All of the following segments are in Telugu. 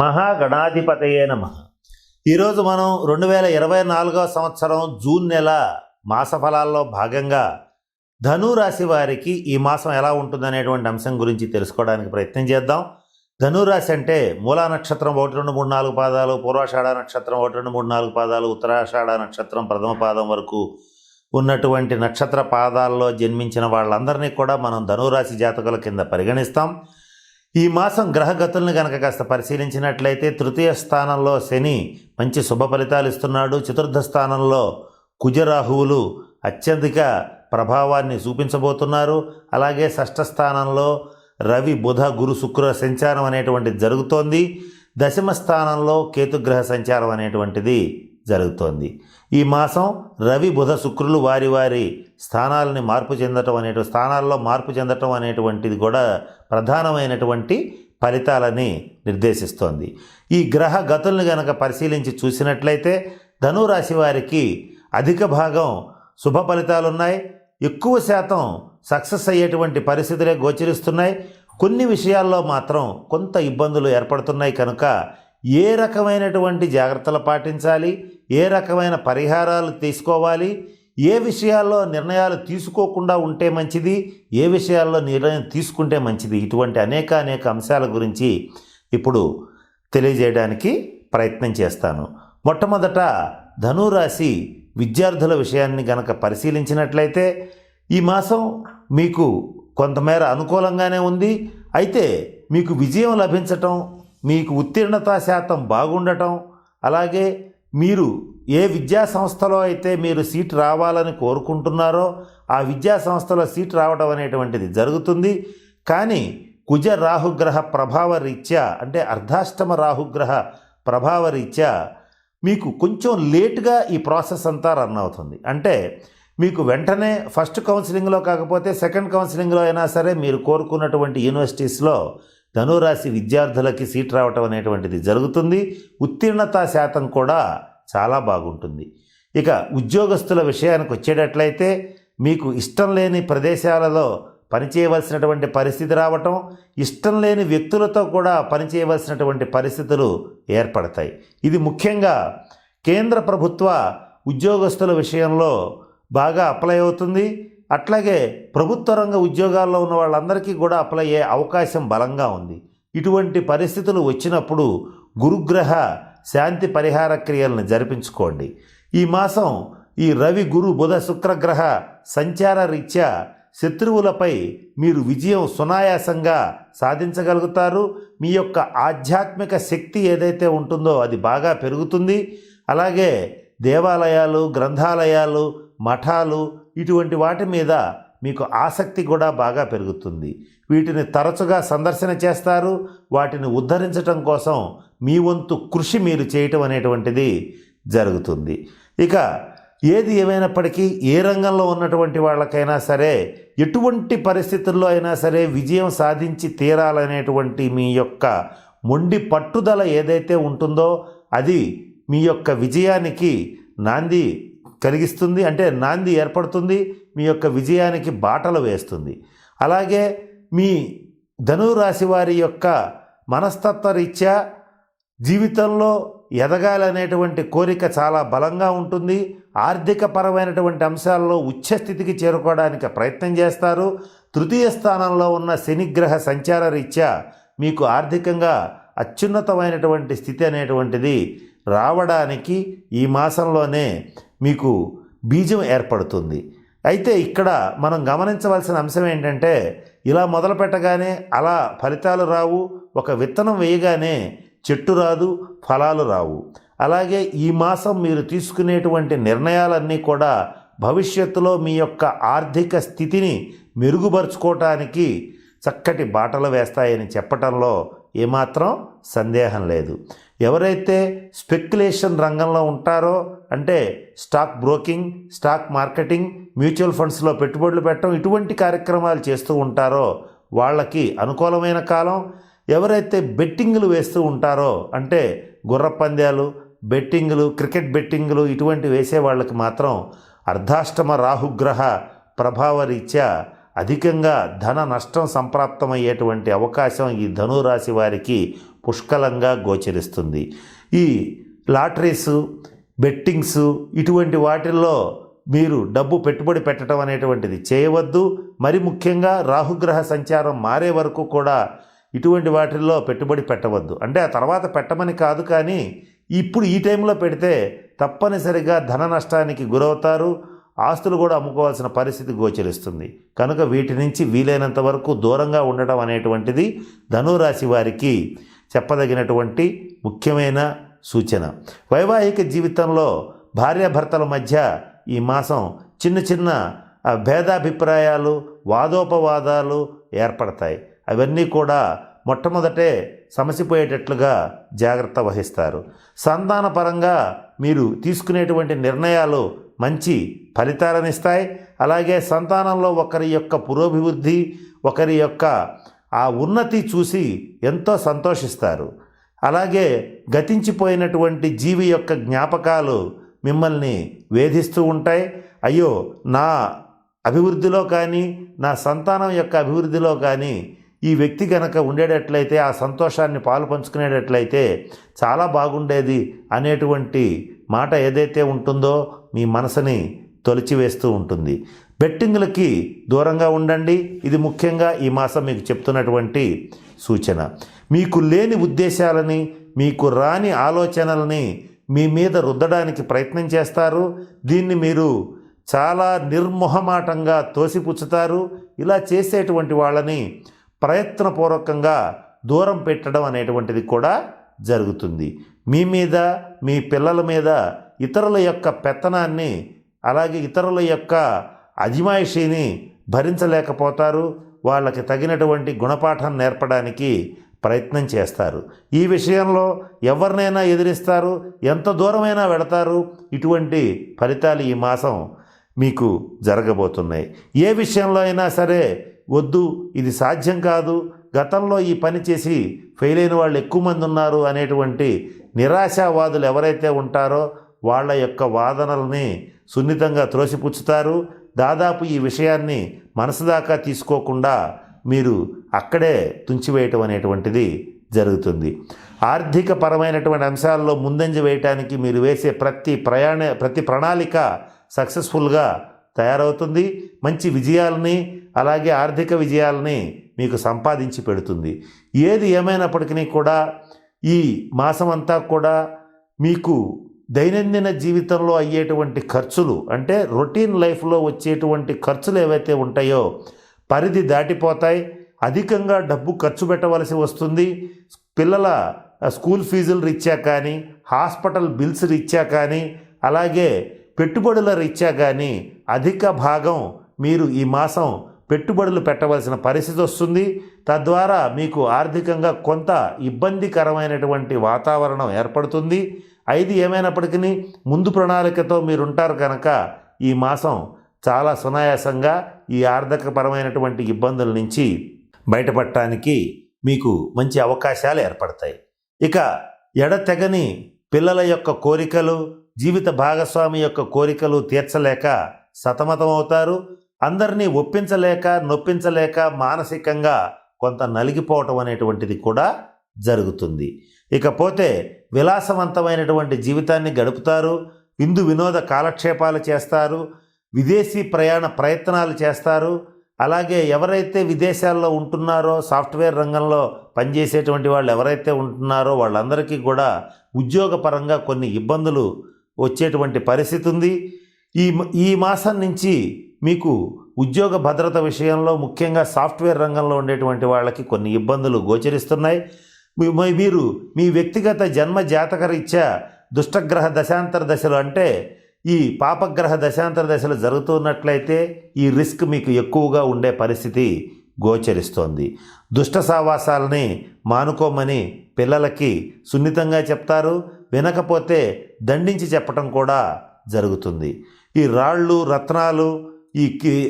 మహాగణాధిపతయే నమ. ఈరోజు మనం రెండు వేల ఇరవై నాలుగవ సంవత్సరం జూన్ నెల మాస ఫలాల్లో భాగంగా ధను రాశి వారికి ఈ మాసం ఎలా ఉంటుందనేటువంటి అంశం గురించి తెలుసుకోవడానికి ప్రయత్నం చేద్దాం. ధనురాశి అంటే మూలా నక్షత్రం ఒకటి రెండు మూడు నాలుగు పాదాలు పూర్వాషాఢ నక్షత్రం ఒకటి రెండు మూడు నాలుగు పాదాలు ఉత్తరాషాఢ నక్షత్రం ప్రథమ పాదం వరకు ఉన్నటువంటి నక్షత్ర పాదాల్లో జన్మించిన వాళ్ళందరినీ కూడా మనం ధనురాశి జాతకుల కింద పరిగణిస్తాం. ఈ మాసం గ్రహగతుల్ని కనుక కాస్త పరిశీలించినట్లయితే తృతీయ స్థానంలో శని మంచి శుభ ఫలితాలు ఇస్తున్నాడు. చతుర్థ స్థానంలో కుజరాహువులు అత్యధిక ప్రభావాన్ని చూపించబోతున్నారు. అలాగే షష్ఠ స్థానంలో రవి బుధ గురు శుక్ర సంచారం అనేటువంటిది జరుగుతోంది. దశమ స్థానంలో కేతుగ్రహ సంచారం అనేటువంటిది జరుగుతోంది. ఈ మాసం రవి బుధ శుక్రులు వారి వారి స్థానాలని మార్పు చెందటం అనేటువంటి స్థానాల్లో మార్పు చెందటం అనేటువంటిది కూడా ప్రధానమైనటువంటి ఫలితాలని నిర్దేశిస్తోంది. ఈ గ్రహ గతుల్ని గనక పరిశీలించి చూసినట్లయితే ధనురాశి వారికి అధిక భాగం శుభ ఫలితాలు ఉన్నాయి ఎక్కువ శాతం సక్సెస్ అయ్యేటువంటి పరిస్థితులే గోచరిస్తున్నాయి. కొన్ని విషయాల్లో మాత్రం కొంత ఇబ్బందులు ఏర్పడుతున్నాయి కనుక ఏ రకమైనటువంటి జాగ్రత్తలు పాటించాలి? ఏ రకమైన పరిహారాలు తీసుకోవాలి? ఏ విషయాల్లో నిర్ణయాలు తీసుకోకుండా ఉంటే మంచిది? ఏ విషయాల్లో నిర్ణయం తీసుకుంటే మంచిది? ఇటువంటి అనేక అనేక అంశాల గురించి ఇప్పుడు తెలియజేయడానికి ప్రయత్నం చేస్తాను. మొట్టమొదట ధనురాశి విద్యార్థుల విషయాన్ని గనక పరిశీలించినట్లయితే ఈ మాసం మీకు కొంతమేర అనుకూలంగానే ఉంది. అయితే మీకు విజయం లభించటం మీకు ఉత్తీర్ణతా శాతం బాగుండటం అలాగే మీరు ఏ విద్యా సంస్థలో అయితే మీరు సీట్ రావాలని కోరుకుంటున్నారో ఆ విద్యా సంస్థలో సీట్ రావడం అనేటువంటిది జరుగుతుంది. కానీ కుజ రాహుగ్రహ ప్రభావ రీత్యా అంటే అర్ధాష్టమ రాహుగ్రహ ప్రభావ రీత్యా మీకు కొంచెం లేట్గా ఈ ప్రాసెస్ అంతా రన్ అవుతుంది. అంటే మీకు వెంటనే ఫస్ట్ కౌన్సిలింగ్లో కాకపోతే సెకండ్ కౌన్సిలింగ్లో అయినా సరే మీరు కోరుకున్నటువంటి యూనివర్సిటీస్లో ధనురాశి విద్యార్థులకి సీట్ రావటం అనేటువంటిది జరుగుతుంది. ఉత్తీర్ణత శాతం కూడా చాలా బాగుంటుంది. ఇక ఉద్యోగస్తుల విషయానికి వచ్చేటట్లయితే మీకు ఇష్టం లేని ప్రదేశాలలో పనిచేయవలసినటువంటి పరిస్థితి రావటం ఇష్టం లేని వ్యక్తులతో కూడా పనిచేయవలసినటువంటి పరిస్థితులు ఏర్పడతాయి. ఇది ముఖ్యంగా కేంద్ర ప్రభుత్వ ఉద్యోగస్తుల విషయంలో బాగా అప్లై అవుతుంది. అట్లాగే ప్రభుత్వ రంగ ఉద్యోగాల్లో ఉన్న వాళ్ళందరికీ కూడా అప్లై అయ్యే అవకాశం బలంగా ఉంది. ఇటువంటి పరిస్థితులు వచ్చినప్పుడు గురుగ్రహ శాంతి పరిహార క్రియలను జరిపించుకోండి. ఈ మాసం ఈ రవి గురు బుధ శుక్రగ్రహ సంచార రీత్యా శత్రువులపై మీరు విజయం సునాయాసంగా సాధించగలుగుతారు. మీ యొక్క ఆధ్యాత్మిక శక్తి ఏదైతే ఉంటుందో అది బాగా పెరుగుతుంది. అలాగే దేవాలయాలు గ్రంథాలయాలు మఠాలు ఇటువంటి వాటి మీద మీకు ఆసక్తి కూడా బాగా పెరుగుతుంది. వీటిని తరచుగా సందర్శన చేస్తారు. వాటిని ఉద్ధరించటం కోసం మీ వంతు కృషి మీరు చేయటం అనేటువంటిది జరుగుతుంది. ఇక ఏది ఏమైనప్పటికీ ఏ రంగంలో ఉన్నటువంటి వాళ్ళకైనా సరే ఎటువంటి పరిస్థితుల్లో అయినా సరే విజయం సాధించి తీరాలనేటువంటి మీ యొక్క మొండి పట్టుదల ఏదైతే ఉంటుందో అది మీ యొక్క విజయానికి నాంది కలిగిస్తుంది అంటే నాంది ఏర్పడుతుంది మీ యొక్క విజయానికి బాటలు వేస్తుంది. అలాగే మీ ధనురాశి వారి యొక్క మనస్తత్వ రీత్యా జీవితంలో ఎదగాలనేటువంటి కోరిక చాలా బలంగా ఉంటుంది. ఆర్థిక పరమైనటువంటి అంశాల్లో ఉచ్చస్థితికి చేరుకోవడానికి ప్రయత్నం చేస్తారు. తృతీయ స్థానంలో ఉన్న శనిగ్రహ సంచార రీత్యా మీకు ఆర్థికంగా అత్యున్నతమైనటువంటి స్థితి అనేటువంటిది రావడానికి ఈ మాసంలోనే మీకు బీజం ఏర్పడుతుంది. అయితే ఇక్కడ మనం గమనించవలసిన అంశం ఏంటంటే ఇలా మొదలు పెట్టగానే అలా ఫలితాలు రావు ఒక విత్తనం వేయగానే చెట్టు రాదు ఫలాలు రావు. అలాగే ఈ మాసం మీరు తీసుకునేటువంటి నిర్ణయాలన్నీ కూడా భవిష్యత్తులో మీ యొక్క ఆర్థిక స్థితిని మెరుగుపరుచుకోవటానికి చక్కటి బాటలు వేస్తాయని చెప్పటంలో ఏమాత్రం సందేహం లేదు. ఎవరైతే స్పెక్యులేషన్ రంగంలో ఉంటారో అంటే stock broking stock marketing mutual ఫండ్స్లో పెట్టుబడులు పెట్టడం ఇటువంటి కార్యక్రమాలు చేస్తూ ఉంటారో వాళ్ళకి అనుకూలమైన కాలం. ఎవరైతే బెట్టింగ్లు వేస్తూ ఉంటారో అంటే గుర్ర బెట్టింగ్లు బెట్టింగులు క్రికెట్ బెట్టింగులు ఇటువంటి వేసే వాళ్ళకి మాత్రం అర్ధాష్టమ రాహుగ్రహ ప్రభావరీత్యా అధికంగా ధన నష్టం సంప్రాప్తమయ్యేటువంటి అవకాశం ఈ ధనురాశి వారికి పుష్కలంగా గోచరిస్తుంది. ఈ లాటరీస్ బెట్టింగ్స్ ఇటువంటి వాటిల్లో మీరు డబ్బు పెట్టుబడి పెట్టడం అనేటువంటిది చేయవద్దు. మరి ముఖ్యంగా రాహుగ్రహ సంచారం మారే వరకు కూడా ఇటువంటి వాటిల్లో పెట్టుబడి పెట్టవద్దు. అంటే ఆ తర్వాత పెట్టమని కాదు కానీ ఇప్పుడు ఈ టైంలో పెడితే తప్పనిసరిగా ధన నష్టానికి గురవుతారు. ఆస్తులు కూడా అమ్ముకోవాల్సిన పరిస్థితి గోచరిస్తుంది. కనుక వీటి నుంచి వీలైనంత వరకు దూరంగా ఉండడం అనేటువంటిది ధనురాశి వారికి చెప్పదగినటువంటి ముఖ్యమైన సూచన. వైవాహిక జీవితంలో భార్యాభర్తల మధ్య ఈ మాసం చిన్న చిన్న భేదాభిప్రాయాలు వాదోపవాదాలు ఏర్పడతాయి. అవన్నీ కూడా మొట్టమొదటే సమసిపోయేటట్లుగా జాగ్రత్త వహిస్తారు. సంతానపరంగా మీరు తీసుకునేటువంటి నిర్ణయాలు మంచి ఫలితాలనిస్తాయి. అలాగే సంతానంలో ఒకరి యొక్క పురోభివృద్ధి ఒకరి యొక్క ఆ ఉన్నతి చూసి ఎంతో సంతోషిస్తారు. అలాగే గతించిపోయినటువంటి జీవి యొక్క జ్ఞాపకాలు మిమ్మల్ని వేధిస్తూ ఉంటాయి. అయ్యో నా అభివృద్ధిలో కానీ నా సంతానం యొక్క అభివృద్ధిలో కానీ ఈ వ్యక్తి కనుక ఉండేటట్లయితే ఆ సంతోషాన్ని పాలు పంచుకునేటట్లయితే చాలా బాగుండేది అనేటువంటి మాట ఏదైతే ఉంటుందో మీ మనసుని తొలిచివేస్తూ ఉంటుంది. బెట్టింగ్లకి దూరంగా ఉండండి. ఇది ముఖ్యంగా ఈ మాసం మీకు చెప్తున్నటువంటి సూచన. మీకు లేని ఉద్దేశాలని మీకు రాని ఆలోచనలని మీ మీద రుద్దడానికి ప్రయత్నం చేస్తారు. దీన్ని మీరు చాలా నిర్మోహమాటంగా తోసిపుచ్చుతారు. ఇలా చేసేటువంటి వాళ్ళని ప్రయత్నపూర్వకంగా దూరం పెట్టడం అనేటువంటిది కూడా జరుగుతుంది. మీ మీద మీ పిల్లల మీద ఇతరుల యొక్క పెత్తనాన్ని అలాగే ఇతరుల యొక్క అజిమాయిషీని భరించలేకపోతారు. వాళ్ళకి తగినటువంటి గుణపాఠం నేర్పడానికి ప్రయత్నం చేస్తారు. ఈ విషయంలో ఎవరినైనా ఎదిరిస్తారు? ఎంత దూరమైనా వెడతారు ఇటువంటి ఫలితాలు ఈ మాసం మీకు జరగబోతున్నాయి. ఏ విషయంలో అయినా సరే వద్దు ఇది సాధ్యం కాదు. గతంలో ఈ పని చేసి ఫెయిల్ అయిన వాళ్ళు ఎక్కువ మంది ఉన్నారు అనేటువంటి నిరాశావాదులు ఎవరైతే ఉంటారో వాళ్ళ యొక్క వాదనల్ని సున్నితంగా త్రోసిపుచ్చుతారు. దాదాపు ఈ విషయాన్ని మనసు దాకా తీసుకోకుండా మీరు అక్కడే తుంచివేయటం అనేటువంటిది జరుగుతుంది. ఆర్థిక పరమైనటువంటి అంశాల్లో ముందంజ వేయటానికి మీరు వేసే ప్రతి ప్రయాణ ప్రతి ప్రణాళిక సక్సెస్ఫుల్గా తయారవుతుంది. మంచి విజయాలని అలాగే ఆర్థిక విజయాలని మీకు సంపాదించి పెడుతుంది. ఏది ఏమైనప్పటికీ కూడా ఈ మాసం అంతా కూడా మీకు దైనందిన జీవితంలో అయ్యేటువంటి ఖర్చులు అంటే రొటీన్ లైఫ్లో వచ్చేటువంటి ఖర్చులు ఏవైతే ఉంటాయో పరిధి దాటిపోతాయి. అధికంగా డబ్బు ఖర్చు పెట్టవలసి వస్తుంది. పిల్లల స్కూల్ ఫీజులు రీత్యా కానీ హాస్పిటల్ బిల్స్ రీత్యా కానీ అలాగే పెట్టుబడుల రీత్యా కానీ అధిక భాగం మీరు ఈ మాసం పెట్టుబడులు పెట్టవలసిన పరిస్థితి వస్తుంది. తద్వారా మీకు ఆర్థికంగా కొంత ఇబ్బందికరమైనటువంటి వాతావరణం ఏర్పడుతుంది. ఐదు ఏమైనప్పటికీ ముందు ప్రణాళికతో మీరుంటారు కనుక ఈ మాసం చాలా సునాయాసంగా ఈ ఆర్థికపరమైనటువంటి ఇబ్బందుల నుంచి బయటపడటానికి మీకు మంచి అవకాశాలు ఏర్పడతాయి. ఇక ఎడతెగని పిల్లల యొక్క కోరికలు జీవిత భాగస్వామి యొక్క కోరికలు తీర్చలేక సతమతమవుతారు. అందరినీ ఒప్పించలేక నొప్పించలేక మానసికంగా కొంత నలిగిపోవటం అనేటువంటిది కూడా జరుగుతుంది. ఇకపోతే విలాసవంతమైనటువంటి జీవితాన్ని గడుపుతారు విందు వినోద కాలక్షేపాలు చేస్తారు విదేశీ ప్రయాణ ప్రయత్నాలు చేస్తారు. అలాగే ఎవరైతే విదేశాల్లో ఉంటున్నారో సాఫ్ట్వేర్ రంగంలో పనిచేసేటువంటి వాళ్ళు ఎవరైతే ఉంటున్నారో వాళ్ళందరికీ కూడా ఉద్యోగపరంగా కొన్ని ఇబ్బందులు వచ్చేటువంటి పరిస్థితి ఉంది. ఈ ఈ మాసం నుంచి మీకు ఉద్యోగ భద్రత విషయంలో ముఖ్యంగా సాఫ్ట్వేర్ రంగంలో ఉండేటువంటి వాళ్ళకి కొన్ని ఇబ్బందులు గోచరిస్తున్నాయి. మీరు మీ వ్యక్తిగత జన్మ జాతకరీత్యా దుష్టగ్రహ దశాంతర దశలు అంటే ఈ పాపగ్రహ దశాంతర దశలు జరుగుతున్నట్లయితే ఈ రిస్క్ మీకు ఎక్కువగా ఉండే పరిస్థితి గోచరిస్తోంది. దుష్ట సావాసాలని మానుకోమని పిల్లలకి సున్నితంగా చెప్తారు వినకపోతే దండించి చెప్పటం కూడా జరుగుతుంది. ఈ రాళ్ళు రత్నాలు ఈ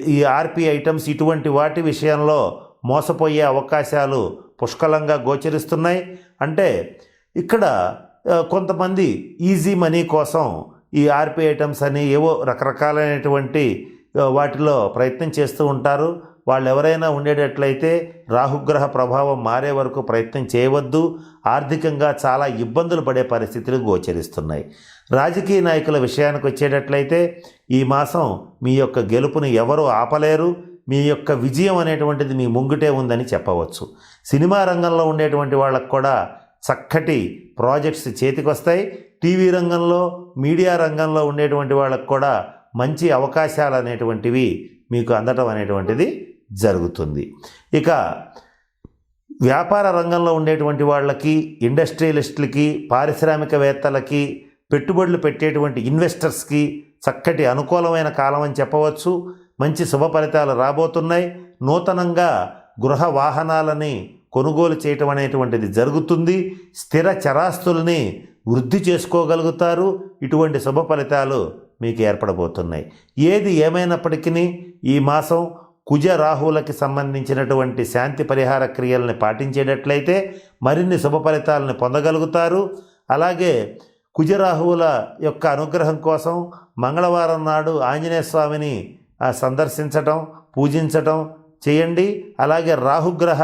ఈ ఆర్పి ఐటమ్స్ ఇటువంటి వాటి విషయంలో మోసపోయే అవకాశాలు పుష్కలంగా గోచరిస్తున్నాయి. అంటే ఇక్కడ కొంతమంది ఈజీ మనీ కోసం ఈ ఆర్పి ఐటమ్స్ అని ఏవో రకరకాలైనటువంటి వాటిలో ప్రయత్నం చేస్తూ ఉంటారు. వాళ్ళు ఎవరైనా ఉండేటట్లయితే రాహుగ్రహ ప్రభావం మారే వరకు ప్రయత్నం చేయవద్దు. ఆర్థికంగా చాలా ఇబ్బందులు పడే పరిస్థితులు గోచరిస్తున్నాయి. రాజకీయ నాయకుల విషయానికి వచ్చేటట్లయితే ఈ మాసం మీ యొక్క గెలుపుని ఎవరు ఆపలేరు. మీ యొక్క విజయం అనేటువంటిది మీ ముంగిటే ఉందని చెప్పవచ్చు. సినిమా రంగంలో ఉండేటువంటి వాళ్ళకు కూడా చక్కటి ప్రాజెక్ట్స్ చేతికి వస్తాయి టీవీ రంగంలో మీడియా రంగంలో ఉండేటువంటి వాళ్ళకు కూడా మంచి అవకాశాలు అనేటువంటివి మీకు అందటం అనేటువంటిది జరుగుతుంది. ఇక వ్యాపార రంగంలో ఉండేటువంటి వాళ్ళకి ఇండస్ట్రియలిస్టులకి పారిశ్రామికవేత్తలకి పెట్టుబడులు పెట్టేటువంటి ఇన్వెస్టర్స్కి చక్కటి అనుకూలమైన కాలం అని చెప్పవచ్చు. మంచి శుభ ఫలితాలు రాబోతున్నాయి. నూతనంగా గృహ వాహనాలని కొనుగోలు చేయటం అనేటువంటిది జరుగుతుంది. స్థిర చరాస్తుల్ని వృద్ధి చేసుకోగలుగుతారు. ఇటువంటి శుభ ఫలితాలు మీకు ఏర్పడబోతున్నాయి. ఏది ఏమైనప్పటికీ ఈ మాసం కుజ రాహువులకి సంబంధించినటువంటి శాంతి పరిహార క్రియల్ని పాటించేటట్లయితే మరిన్ని శుభ ఫలితాలను పొందగలుగుతారు. అలాగే కుజరాహువుల యొక్క అనుగ్రహం కోసం మంగళవారం నాడు ఆంజనేయ స్వామిని సందర్శించటం పూజించటం చేయండి. అలాగే రాహుగ్రహ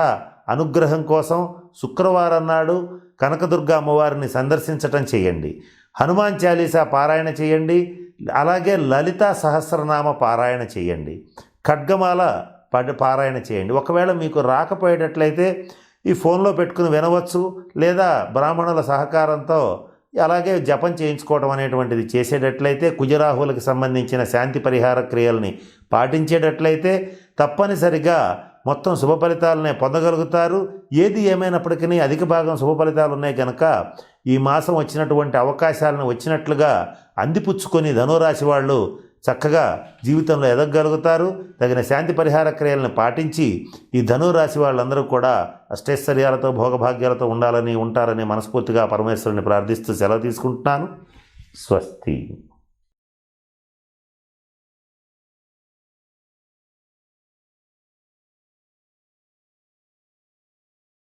అనుగ్రహం కోసం శుక్రవారం నాడు కనకదుర్గ అమ్మవారిని సందర్శించటం చేయండి. హనుమాన్ చాలీసా పారాయణ చేయండి. అలాగే లలిత సహస్రనామ పారాయణ చేయండి. ఖడ్గమాల పడి పారాయణ చేయండి. ఒకవేళ మీకు రాకపోయేటట్లయితే ఈ ఫోన్లో పెట్టుకుని వినవచ్చు లేదా బ్రాహ్మణుల సహకారంతో అలాగే జపం చేయించుకోవడం అనేటువంటిది చేసేటట్లయితే కుజరాహువులకు సంబంధించిన శాంతి పరిహార క్రియల్ని పాటించేటట్లయితే తప్పనిసరిగా మొత్తం శుభ ఫలితాలనే పొందగలుగుతారు. ఏది ఏమైనప్పటికీ అధిక భాగం శుభ ఫలితాలు ఉన్నాయి కనుక ఈ మాసం వచ్చినటువంటి అవకాశాలను వచ్చినట్లుగా అందిపుచ్చుకొని ధనురాశి వాళ్ళు చక్కగా జీవితంలో ఎదగగలుగుతారు. తగిన శాంతి పరిహార క్రియలను పాటించి ఈ ధనురాశి వాళ్ళందరూ కూడా అష్టైశ్వర్యాలతో భోగభాగ్యాలతో ఉండాలని ఉంటారని మనస్ఫూర్తిగా పరమేశ్వరుని ప్రార్థిస్తూ సెలవు తీసుకుంటున్నాను. స్వస్తి.